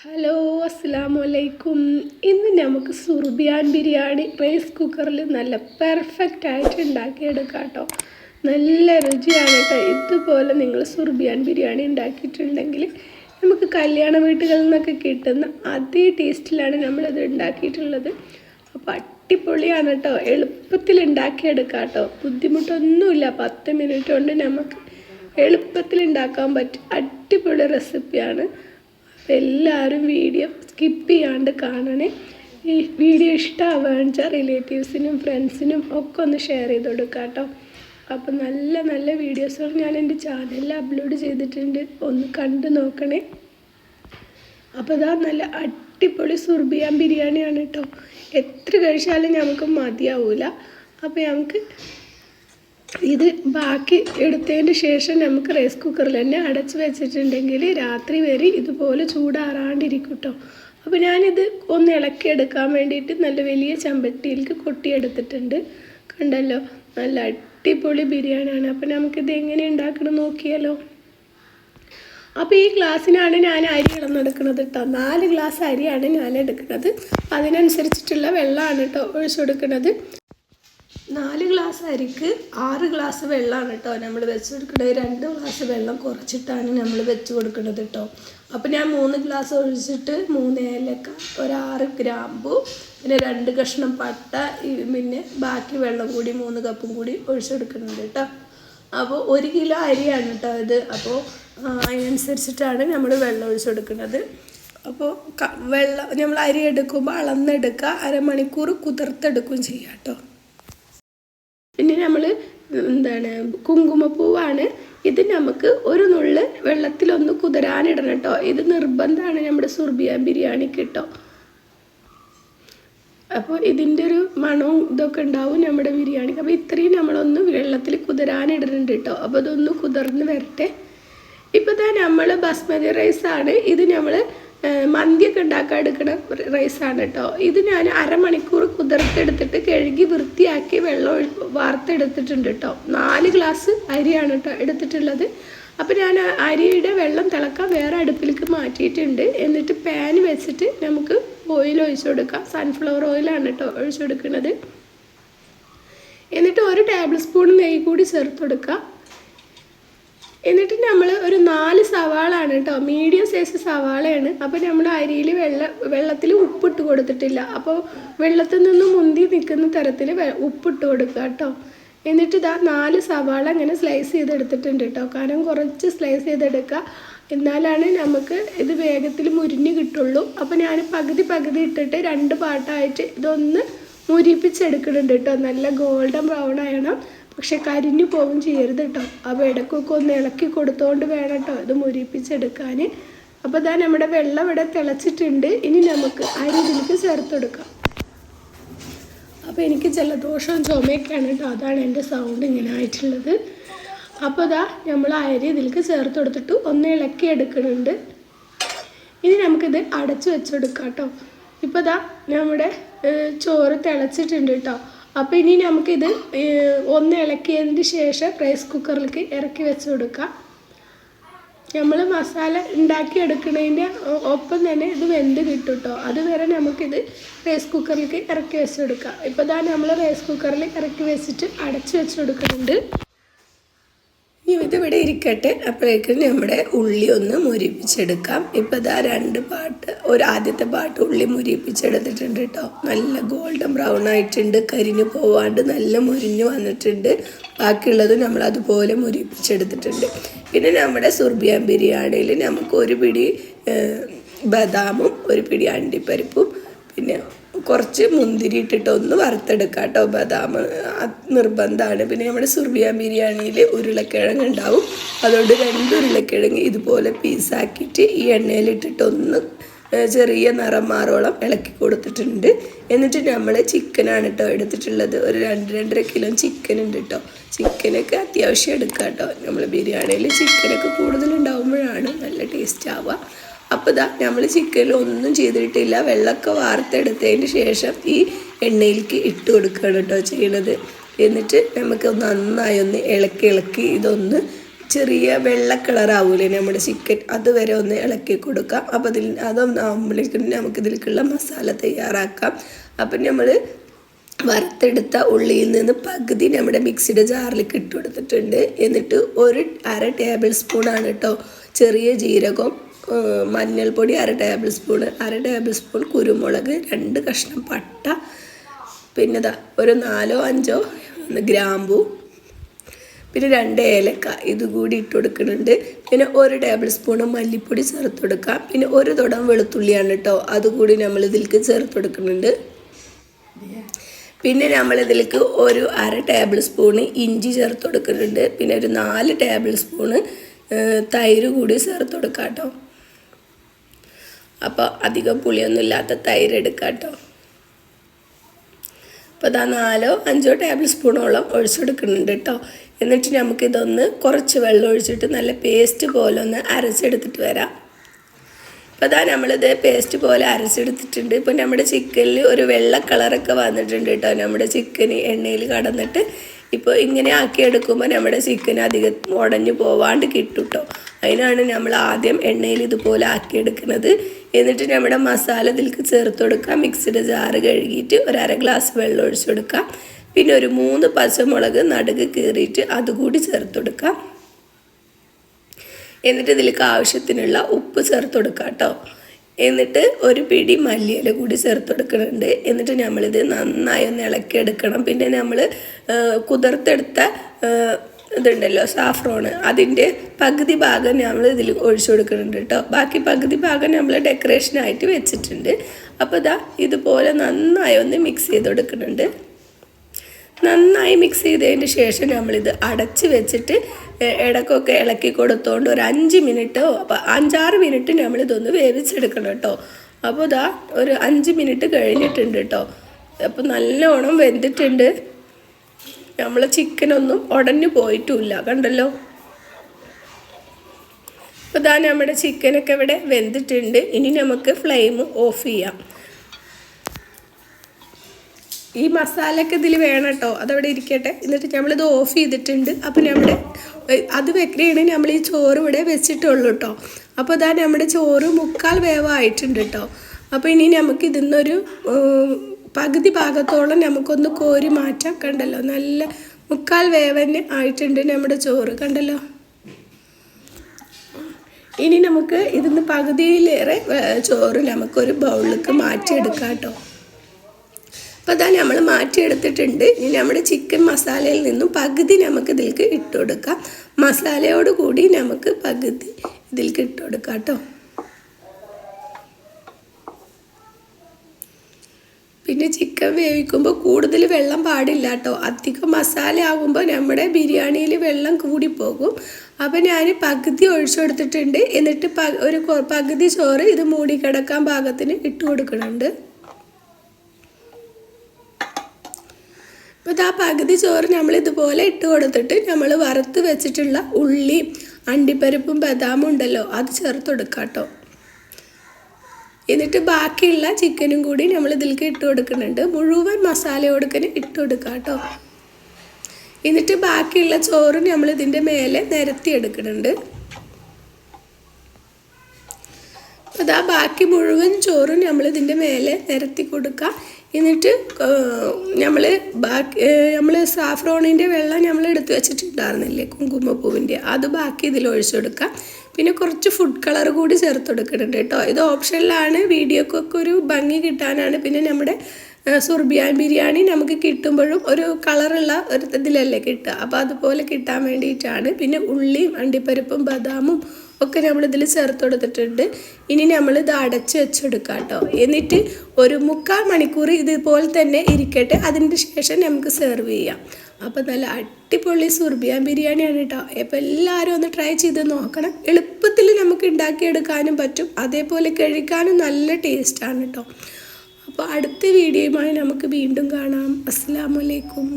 Hello അസ്സാമു അലൈക്കും ഇന്ന് നമുക്ക് സുർബിയാൻ ബിരിയാണി റൈസ് കുക്കറിൽ നല്ല പെർഫെക്റ്റ് ആയിട്ട് ഉണ്ടാക്കിയെടുക്കാം കേട്ടോ നല്ല രുചിയാണ് കേട്ടോ ഇതുപോലെ നിങ്ങൾ സുർബിയാൻ ബിരിയാണി ഉണ്ടാക്കിയിട്ടുണ്ടെങ്കിൽ നമുക്ക് കല്യാണ വീട്ടുകളിൽ നിന്നൊക്കെ കിട്ടുന്ന അതേ ടേസ്റ്റിലാണ് നമ്മളിത് ഉണ്ടാക്കിയിട്ടുള്ളത്. അപ്പോൾ അടിപൊളിയാണ് കേട്ടോ എളുപ്പത്തിൽ ഉണ്ടാക്കിയെടുക്കാം കേട്ടോ ബുദ്ധിമുട്ടൊന്നുമില്ല. പത്ത് മിനിറ്റ് കൊണ്ട് നമുക്ക് എളുപ്പത്തിൽ ഉണ്ടാക്കാൻ പറ്റും അടിപൊളി റെസിപ്പിയാണ് എല്ലാവരും വീഡിയോ സ്കിപ്പ് ചെയ്യാണ്ട് കാണണേ. ഈ വീഡിയോ ഇഷ്ടമാവുകയാണെന്ന് വെച്ചാൽ റിലേറ്റീവ്സിനും ഫ്രണ്ട്സിനും ഒക്കെ ഒന്ന് ഷെയർ ചെയ്ത് കൊടുക്കാം കേട്ടോ അപ്പം നല്ല നല്ല വീഡിയോസുകൾ ഞാൻ എന്റെ ചാനലിൽ അപ്ലോഡ് ചെയ്തിട്ടുണ്ട്. ഒന്ന് കണ്ടു നോക്കണേ. അപ്പോൾ ഇതാ നല്ല അടിപൊളി സുർബിയാൻ ബിരിയാണിയാണ് കേട്ടോ എത്ര കഴിച്ചാലും നമുക്ക് മതിയാവില്ല അപ്പോൾ നമുക്ക് ഇത് ബാക്കി എടുത്തതിന് ശേഷം നമുക്ക് റൈസ് കുക്കറിൽ തന്നെ അടച്ച് വെച്ചിട്ടുണ്ടെങ്കിൽ രാത്രി വരെ ഇതുപോലെ ചൂടാറാണ്ടിരിക്കും കേട്ടോ അപ്പോൾ ഞാനിത് ഒന്ന് ഇളക്കി എടുക്കാൻ വേണ്ടിയിട്ട് നല്ല വലിയ ചമ്പട്ടിയിലേക്ക് കൊട്ടിയെടുത്തിട്ടുണ്ട്. കണ്ടല്ലോ? നല്ല അടിപൊളി ബിരിയാണിയാണ്. അപ്പോൾ നമുക്കിത് എങ്ങനെ ഉണ്ടാക്കണം നോക്കിയാലോ? അപ്പോൾ ഈ ഗ്ലാസ്സിനാണ് ഞാൻ അരി ഇളന്നെടുക്കുന്നത് കേട്ടോ നാല് ഗ്ലാസ് അരിയാണ് ഞാൻ എടുക്കുന്നത്. അതിനനുസരിച്ചിട്ടുള്ള വെള്ളമാണ് കേട്ടോ ഒഴിച്ചു കൊടുക്കുന്നത് നാല് ഗ്ലാസ് അരിക്ക് ആറ് ഗ്ലാസ് വെള്ളമാണ് കേട്ടോ നമ്മൾ വെച്ച് കൊടുക്കുന്നത് രണ്ട് ഗ്ലാസ് വെള്ളം കുറച്ചിട്ടാണ് നമ്മൾ വെച്ച് കൊടുക്കുന്നത് കേട്ടോ. അപ്പോൾ ഞാൻ മൂന്ന് ഗ്ലാസ് ഒഴിച്ചിട്ട് മൂന്ന് ഏലക്ക ഒരാറ് ഗ്രാമ്പു പിന്നെ രണ്ട് കഷ്ണം പട്ട പിന്നെ ബാക്കി വെള്ളം കൂടി മൂന്ന് കപ്പും കൂടി ഒഴിച്ചെടുക്കുന്നുണ്ട് കേട്ടോ. അപ്പോൾ ഒരു കിലോ അരിയാണ് കേട്ടോ ഇത്. അപ്പോൾ അതിനനുസരിച്ചിട്ടാണ് നമ്മൾ വെള്ളം ഒഴിച്ചു കൊടുക്കുന്നത് അപ്പോൾ വെള്ളം നമ്മൾ അരി എടുക്കുമ്പോൾ അളന്നെടുക്കുക അരമണിക്കൂർ കുതിർത്തെടുക്കുകയും ചെയ്യാം കേട്ടോ. പിന്നെ നമ്മൾ എന്താണ് കുങ്കുമപ്പൂവാണ്. ഇത് നമുക്ക് ഒരു നുള്ള് വെള്ളത്തിലൊന്ന് കുതിരാനിടണം കേട്ടോ. ഇത് നിർബന്ധമാണ് നമ്മുടെ സുർബിയാൻ ബിരിയാണിക്ക് കേട്ടോ അപ്പോൾ ഇതിന്റെ ഒരു മണവും ഇതൊക്കെ ഉണ്ടാവും നമ്മുടെ ബിരിയാണിക്ക്. അപ്പോൾ ഇത്രയും നമ്മളൊന്ന് വെള്ളത്തിൽ കുതിരാനിടുന്നുണ്ട് കേട്ടോ. അപ്പോൾ ഇതൊന്ന് കുതിർന്ന് വരട്ടെ. ഇപ്പോൾ തന്നെ നമ്മൾ ബസ്മതി റൈസാണ്. ഇത് നമ്മൾ മന്തിയൊക്കെ ഉണ്ടാക്കാൻ എടുക്കുന്ന റൈസാണ് കേട്ടോ ഇത് ഞാൻ അരമണിക്കൂർ കുതിർത്തെടുത്തിട്ട് കഴുകി വൃത്തിയാക്കി വെള്ളം വാർത്തെടുത്തിട്ടുണ്ട് കേട്ടോ നാല് ഗ്ലാസ് അരിയാണ് കേട്ടോ എടുത്തിട്ടുള്ളത്. അപ്പോൾ ഞാൻ അരിയുടെ വെള്ളം തിളക്കാൻ വേറെ അടുപ്പിലേക്ക് മാറ്റിയിട്ടുണ്ട്. എന്നിട്ട് പാൻ വെച്ചിട്ട് നമുക്ക് ഓയിൽ ഒഴിച്ചു കൊടുക്കാം. സൺഫ്ലവർ ഓയിലാണ് കേട്ടോ ഒഴിച്ചു കൊടുക്കുന്നത് എന്നിട്ട് ഒരു ടേബിൾ സ്പൂൺ നെയ്യ് കൂടി ചേർത്ത് കൊടുക്കുക എന്നിട്ട് നമ്മൾ ഒരു നാല് സവാളാണ് കേട്ടോ. മീഡിയം സൈസ് സവാളയാണ്. അപ്പോൾ നമ്മൾ അരിയിൽ വെള്ള വെള്ളത്തിൽ ഉപ്പിട്ട് കൊടുത്തിട്ടില്ല. അപ്പോൾ വെള്ളത്തിൽ നിന്ന് മുന്തി നിൽക്കുന്ന തരത്തിൽ ഉപ്പിട്ട് കൊടുക്കുക കേട്ടോ. എന്നിട്ട് ഇതാ നാല് സവാള ഇങ്ങനെ സ്ലൈസ് ചെയ്തെടുത്തിട്ടുണ്ട് കേട്ടോ. കാരണം കുറച്ച് സ്ലൈസ് ചെയ്തെടുക്കുക. എന്നാലാണ് നമുക്ക് ഇത് വേഗത്തിൽ മുരിഞ്ഞ് കിട്ടുള്ളൂ. അപ്പോൾ ഞാൻ പകുതി പകുതി ഇട്ടിട്ട് രണ്ട് പാട്ടായിട്ട് ഇതൊന്ന് മുരിപ്പിച്ചെടുക്കുന്നുണ്ട് കേട്ടോ. നല്ല ഗോൾഡൻ ബ്രൗൺ ആയണം. പക്ഷെ കരിഞ്ഞു പോവും ചെയ്യരുത് കേട്ടോ അപ്പോൾ ഇടയ്ക്കൊക്കെ ഒന്ന് ഇളക്കി കൊടുത്തോണ്ട് വേണം കേട്ടോ ഇത് മുരിപ്പിച്ചെടുക്കാൻ അപ്പോൾ ഇതാ നമ്മുടെ വെള്ളം ഇവിടെ തിളച്ചിട്ടുണ്ട്. ഇനി നമുക്ക് അരി ഇതിലേക്ക് ചേർത്ത് കൊടുക്കാം. അപ്പോൾ എനിക്ക് ജലദോഷവും ചുമയൊക്കെയാണ് കേട്ടോ അതാണ് എന്റെ സൗണ്ട് ഇങ്ങനെ ആയിട്ടുള്ളത്. അപ്പോൾ ഇതാ നമ്മൾ അരി ഇതിലേക്ക് ചേർത്ത് കൊടുത്തിട്ട് ഒന്ന് ഇളക്കി എടുക്കുന്നുണ്ട്. ഇനി നമുക്കിത് അടച്ചു വെച്ചെടുക്കാം കേട്ടോ ഇപ്പോൾ ഇതാ നമ്മുടെ ചോറ് തിളച്ചിട്ടുണ്ട് കേട്ടോ അപ്പോൾ ഇനി നമുക്കിത് ഒന്ന് ഇളക്കിയതിന് ശേഷം റൈസ് കുക്കറിലേക്ക് ഇറക്കി വെച്ച് കൊടുക്കാം. നമ്മൾ മസാല ഉണ്ടാക്കി എടുക്കുന്നതിന്റെ ഒപ്പം തന്നെ ഇത് വെന്ത് കിട്ടും കേട്ടോ അതുവരെ നമുക്കിത് റൈസ് കുക്കറിലേക്ക് ഇറക്കി വെച്ച് കൊടുക്കാം. ഇപ്പോൾ ഇതാ നമ്മൾ റൈസ് കുക്കറിൽ ഇറക്കി വെച്ചിട്ട് അടച്ച് വെച്ച് കൊടുക്കുന്നുണ്ട്. ഇതിവിടെ ഇരിക്കട്ടെ. അപ്പോഴേക്കും നമ്മുടെ ഉള്ളി ഒന്ന് മുരിപ്പിച്ചെടുക്കാം. ഇപ്പോൾ ഇതാ രണ്ട് പാട്ട് ഒരു ആദ്യത്തെ പാട്ട് ഉള്ളി മുരിപ്പിച്ചെടുത്തിട്ടുണ്ട് കേട്ടോ. നല്ല ഗോൾഡൻ ബ്രൗൺ ആയിട്ടുണ്ട്. കരിഞ്ഞു പോവാണ്ട് നല്ല മുരിഞ്ഞു വന്നിട്ടുണ്ട്. ബാക്കിയുള്ളത് നമ്മൾ അതുപോലെ മുരിപ്പിച്ചെടുത്തിട്ടുണ്ട്. പിന്നെ നമ്മുടെ സുർബിയാൻ ബിരിയാണിയിൽ നമുക്ക് ഒരു പിടി ബദാമും ഒരു പിടി അണ്ടിപ്പരിപ്പും പിന്നെ കുറച്ച് മുന്തിരി ഇട്ടിട്ട് ഒന്ന് വറുത്തെടുക്കാം കേട്ടോ. ബദാം നിർബന്ധമാണ്. പിന്നെ നമ്മുടെ സുർബിയ ബിരിയാണിയിൽ ഉരുളക്കിഴങ്ങ് ഉണ്ടാവും. അതുകൊണ്ട് രണ്ട് ഉരുളക്കിഴങ്ങ് ഇതുപോലെ പീസാക്കിയിട്ട് ഈ എണ്ണയിലിട്ടിട്ട് ഒന്ന് ചെറിയ നിറം മാറോളം ഇളക്കി കൊടുത്തിട്ടുണ്ട്. എന്നിട്ട് നമ്മൾ ചിക്കനാണ് കേട്ടോ എടുത്തിട്ടുള്ളത്. ഒരു രണ്ട് രണ്ടര കിലോ ചിക്കൻ ഉണ്ട് കേട്ടോ ചിക്കനൊക്കെ അത്യാവശ്യം എടുക്കുക കേട്ടോ നമ്മൾ ബിരിയാണിയിൽ ചിക്കനൊക്കെ കൂടുതലുണ്ടാകുമ്പോഴാണ് നല്ല ടേസ്റ്റ് ആവുക. അപ്പോൾ ഇതാ നമ്മൾ ചിക്കനിൽ ഒന്നും ചെയ്തിട്ടില്ല. വെള്ളമൊക്കെ വാർത്തെടുത്തതിന് ശേഷം ഈ എണ്ണയിലേക്ക് ഇട്ട് കൊടുക്കുകയാണ് കേട്ടോ ചെയ്യണത്. എന്നിട്ട് നമുക്ക് നന്നായി ഒന്ന് ഇളക്കി ഇളക്കി ഇതൊന്ന് ചെറിയ വെള്ള കളറാവൂലേ നമ്മുടെ ചിക്കൻ അതുവരെ ഒന്ന് ഇളക്കി കൊടുക്കാം. അപ്പോൾ അതിൽ അതൊന്നാകുമ്പോഴേക്കും നമുക്ക് ഇതിലേക്കുള്ള മസാല തയ്യാറാക്കാം. അപ്പം നമ്മൾ വറുത്തെടുത്ത ഉള്ളിയിൽ നിന്ന് പകുതി നമ്മുടെ മിക്സിയുടെ ജാറിൽ ഇട്ട് കൊടുത്തിട്ടുണ്ട്. എന്നിട്ട് ഒരു അര ടേബിൾ സ്പൂണാണ് കേട്ടോ ചെറിയ ജീരകം മഞ്ഞൾപ്പൊടി അര ടേബിൾ സ്പൂൺ അര ടേബിൾ സ്പൂൺ കുരുമുളക് രണ്ട് കഷ്ണം പട്ട. പിന്നെ ഒരു നാലോ അഞ്ചോ ഗ്രാമ്പു. പിന്നെ രണ്ട് ഏലക്ക ഇതുകൂടി ഇട്ട് കൊടുക്കുന്നുണ്ട്. പിന്നെ ഒരു ടേബിൾ സ്പൂണ് മല്ലിപ്പൊടി ചേർത്ത് കൊടുക്കാം പിന്നെ ഒരു തുടം വെളുത്തുള്ളിയാണ് കേട്ടോ അതുകൂടി നമ്മൾ ഇതിലേക്ക് ചേർത്ത് കൊടുക്കുന്നുണ്ട്. പിന്നെ നമ്മൾ ഇതിലേക്ക് ഒരു അര ടേബിൾ സ്പൂണ് ഇഞ്ചി ചേർത്ത് കൊടുക്കുന്നുണ്ട്. പിന്നെ ഒരു നാല് ടേബിൾ സ്പൂണ് തൈര് കൂടി ചേർത്ത് കൊടുക്കാം കേട്ടോ അപ്പോൾ അധികം പുളിയൊന്നും ഇല്ലാത്ത തൈര് എടുക്കാം കേട്ടോ അപ്പോൾ അതാ നാലോ അഞ്ചോ ടേബിൾ സ്പൂണോളം ഒഴിച്ചെടുക്കുന്നുണ്ട് കേട്ടോ എന്നിട്ട് നമുക്കിതൊന്ന് കുറച്ച് വെള്ളം ഒഴിച്ചിട്ട് നല്ല പേസ്റ്റ് പോലെ ഒന്ന് അരച്ചെടുത്തിട്ട് വരാം. അപ്പോൾ അതാ നമ്മളിത് പേസ്റ്റ് പോലെ അരച്ചെടുത്തിട്ടുണ്ട്. ഇപ്പോൾ നമ്മുടെ ചിക്കനിൽ ഒരു വെള്ള കളറൊക്കെ വന്നിട്ടുണ്ട് കേട്ടോ നമ്മുടെ ചിക്കന് എണ്ണയിൽ കടന്നിട്ട് ഇപ്പോൾ ഇങ്ങനെ ആക്കി എടുക്കുമ്പോൾ നമ്മുടെ ചിക്കൻ അധികം ഉടഞ്ഞു പോവാണ്ട് കിട്ടും കേട്ടോ അതിനാണ് നമ്മൾ ആദ്യം എണ്ണയിൽ ഇതുപോലെ ആക്കി എടുക്കുന്നത് എന്നിട്ട് നമ്മുടെ മസാല ഇതിലേക്ക് ചേർത്ത് കൊടുക്കാം മിക്സിയുടെ ജാറ് കഴുകിയിട്ട് ഒരു അര ഗ്ലാസ് വെള്ളം ഒഴിച്ചു കൊടുക്കാം പിന്നെ ഒരു മൂന്ന് പച്ചമുളക് നടുക് കീറിയിട്ട് അതുകൂടി ചേർത്ത് കൊടുക്കാം എന്നിട്ട് ഇതിലേക്ക് ആവശ്യത്തിനുള്ള ഉപ്പ് ചേർത്ത് കൊടുക്കാം കേട്ടോ. എന്നിട്ട് ഒരു പിടി മല്ലിയില കൂടി ചേർത്ത് കൊടുക്കുന്നുണ്ട് എന്നിട്ട് നമ്മളിത് നന്നായി ഒന്ന് ഇളക്കി എടുക്കണം പിന്നെ നമ്മൾ കുതിർത്തെടുത്ത ഇതുണ്ടല്ലോ സാഫ്രോണ് അതിന്റെ പകുതി ഭാഗം നമ്മൾ ഇതിൽ ഒഴിച്ചു കൊടുക്കുന്നുണ്ട് കേട്ടോ ബാക്കി പകുതി ഭാഗം നമ്മൾ ഡെക്കറേഷനായിട്ട് വെച്ചിട്ടുണ്ട്. അപ്പോൾ ഇതാ ഇതുപോലെ നന്നായി ഒന്ന് മിക്സ് ചെയ്ത് കൊടുക്കുന്നുണ്ട്. നന്നായി മിക്സ് ചെയ്തതിന് ശേഷം നമ്മളിത് അടച്ച് വെച്ചിട്ട് ഇടയ്ക്കൊക്കെ ഇളക്കി കൊടുത്തോണ്ട് ഒരു അഞ്ച് മിനിറ്റോ അപ്പോൾ അഞ്ചാറ് മിനിറ്റ് നമ്മളിതൊന്ന് വേവിച്ചെടുക്കണം കേട്ടോ. അപ്പോൾ ഇതാ ഒരു അഞ്ച് മിനിറ്റ് കഴിഞ്ഞിട്ടുണ്ട് കേട്ടോ. അപ്പോൾ നല്ലോണം വെന്തിട്ടുണ്ട്. നമ്മൾ ചിക്കനൊന്നും ഉടഞ്ഞു പോയിട്ടുമില്ല കണ്ടല്ലോ? അപ്പോൾ ഇതാ നമ്മുടെ ചിക്കനൊക്കെ ഇവിടെ വെന്തിട്ടുണ്ട്. ഇനി നമുക്ക് ഫ്ലെയിം ഓഫ് ചെയ്യാം. ഈ മസാലയൊക്കെ ഇതിൽ വേണം കേട്ടോ അതവിടെ ഇരിക്കട്ടെ. എന്നിട്ട് നമ്മളിത് ഓഫ് ചെയ്തിട്ടുണ്ട്. അപ്പോൾ നമ്മുടെ അത് വെക്കണേണ് നമ്മൾ ഈ ചോറ് ഇവിടെ വെച്ചിട്ടുള്ളൂ കേട്ടോ അപ്പോൾ ഇതാ നമ്മുടെ ചോറ് മുക്കാൽ വേവായിട്ടുണ്ട് കേട്ടോ അപ്പോൾ ഇനി നമുക്ക് ഇതിന്നൊരു പകുതി ഭാഗത്തോളം നമുക്കൊന്ന് കോരി മാറ്റാം. കണ്ടല്ലോ? നല്ല മുക്കാൽ വേവന് ആയിട്ടുണ്ട് നമ്മുടെ ചോറ്. കണ്ടല്ലോ? ഇനി നമുക്ക് ഇതിന്ന് പകുതിയിലേറെ ചോറ് നമുക്കൊരു ബൗളിലേക്ക് മാറ്റിയെടുക്കാം കേട്ടോ അപ്പോൾ അതാ നമ്മൾ മാറ്റിയെടുത്തിട്ടുണ്ട്. ഇനി നമ്മുടെ ചിക്കൻ മസാലയിൽ നിന്നും പകുതി നമുക്ക് ഇതിലേക്ക് ഇട്ട് കൊടുക്കാം മസാലയോട് കൂടി നമുക്ക് പകുതി ഇതിലേക്ക് ഇട്ട് കൊടുക്കാം കേട്ടോ. പിന്നെ ചിക്കൻ വേവിക്കുമ്പോൾ കൂടുതൽ വെള്ളം പാടില്ല കേട്ടോ. അധികം മസാല ആകുമ്പോൾ നമ്മുടെ ബിരിയാണിയിൽ വെള്ളം കൂടിപ്പോകും അപ്പോൾ ഞാൻ പകുതി ഒഴിച്ചെടുത്തിട്ടുണ്ട്. എന്നിട്ട് ഒരു പകുതി ചോറ് ഇത് മൂടിക്കിടക്കാൻ പാകത്തിന് ഇട്ട് കൊടുക്കുന്നുണ്ട് അപ്പോൾ ഇതാ പകുതി ചോറ് നമ്മൾ ഇതുപോലെ ഇട്ട് കൊടുത്തിട്ട് നമ്മൾ വറുത്ത് വെച്ചിട്ടുള്ള ഉള്ളിയും അണ്ടിപ്പരിപ്പും ബദാമും ഉണ്ടല്ലോ അത് ചേർത്ത് കൊടുക്കാം കേട്ടോ എന്നിട്ട് ബാക്കിയുള്ള ചിക്കനും കൂടി നമ്മൾ ഇതിലേക്ക് ഇട്ട് കൊടുക്കുന്നുണ്ട്. മുഴുവൻ മസാല കൊടുക്കന് ഇട്ട് കൊടുക്കാം കേട്ടോ എന്നിട്ട് ബാക്കിയുള്ള ചോറ് നമ്മൾ ഇതിന്റെ മേലെ നിരത്തി എടുക്കുന്നുണ്ട്. അതാ ബാക്കി മുഴുവൻ ചോറും നമ്മൾ ഇതിന്റെ മേലെ നിരത്തി കൊടുക്കുക എന്നിട്ട് നമ്മൾ ബാക്കി നമ്മൾ സാഫ്രോണിന്റെ വെള്ളം നമ്മൾ എടുത്ത് വെച്ചിട്ടുണ്ടായിരുന്നില്ലേ കുങ്കുമപ്പൂവിന്റെ അത് ബാക്കി ഇതിൽ ഒഴിച്ചു പിന്നെ കുറച്ച് ഫുഡ് കളർ കൂടി ചേർത്ത് കൊടുക്കുന്നുണ്ട് കേട്ടോ. ഇത് ഓപ്ഷനിലാണ് വീഡിയോക്കൊക്കെ ഒരു ഭംഗി കിട്ടാനാണ്. പിന്നെ നമ്മുടെ സുർബിയാൻ ബിരിയാണി നമുക്ക് കിട്ടുമ്പോഴും ഒരു കളറുള്ള ഒരു ഇതിലല്ലേ കിട്ടുക. അപ്പോൾ അതുപോലെ കിട്ടാൻ വേണ്ടിയിട്ടാണ്. പിന്നെ ഉള്ളിയും അണ്ടിപ്പരിപ്പും ബദാമും ഒക്കെ നമ്മളിതിൽ ചേർത്ത് കൊടുത്തിട്ടുണ്ട് ഇനി നമ്മൾ ഇത് അടച്ച് വെച്ചെടുക്കാം കേട്ടോ എന്നിട്ട് ഒരു മുക്കാൽ മണിക്കൂർ ഇതുപോലെ തന്നെ ഇരിക്കട്ടെ. അതിന്റെ ശേഷം നമുക്ക് സെർവ് ചെയ്യാം. അപ്പോൾ നല്ല അടിപൊളി സുർബിയാൻ ബിരിയാണിയാണ് കേട്ടോ. അപ്പോൾ എല്ലാവരും ഒന്ന് ട്രൈ ചെയ്ത് നോക്കണം. എളുപ്പത്തിൽ നമുക്ക് ഉണ്ടാക്കിയെടുക്കാനും പറ്റും. അതേപോലെ കഴിക്കാനും നല്ല ടേസ്റ്റാണ് കേട്ടോ. അപ്പോൾ അടുത്ത വീഡിയോയുമായി നമുക്ക് വീണ്ടും കാണാം. അസ്സാം വലൈക്കും